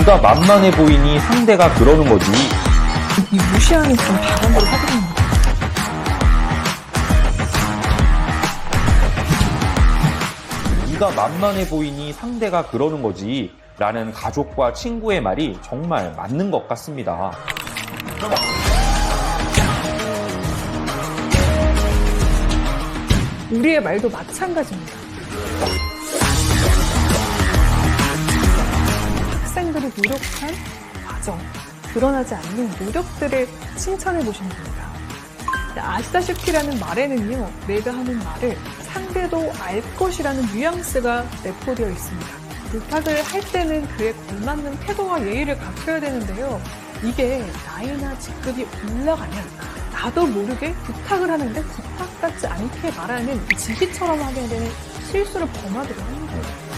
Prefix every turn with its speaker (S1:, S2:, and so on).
S1: 네가 만만해 보이니 상대가 그러는 거지.
S2: 이 무시하는 그런 발언들을 하게 됩니다.
S1: 네가 만만해 보이니 상대가 그러는 거지. 라는 가족과 친구의 말이 정말 맞는 것 같습니다.
S2: 우리의 말도 마찬가지입니다. 노력한 과정, 드러나지 않는 노력들을 칭찬해 보시면 됩니다. 아시다시피라는 말에는요, 내가 하는 말을 상대도 알 것이라는 뉘앙스가 내포되어 있습니다. 부탁을 할 때는 그에 걸맞는 태도와 예의를 갖춰야 되는데요. 이게 나이나 직급이 올라가면 나도 모르게 부탁을 하는데 부탁 같지 않게 말하는 지시처럼 하게 되는 실수를 범하기도 하는 거예요.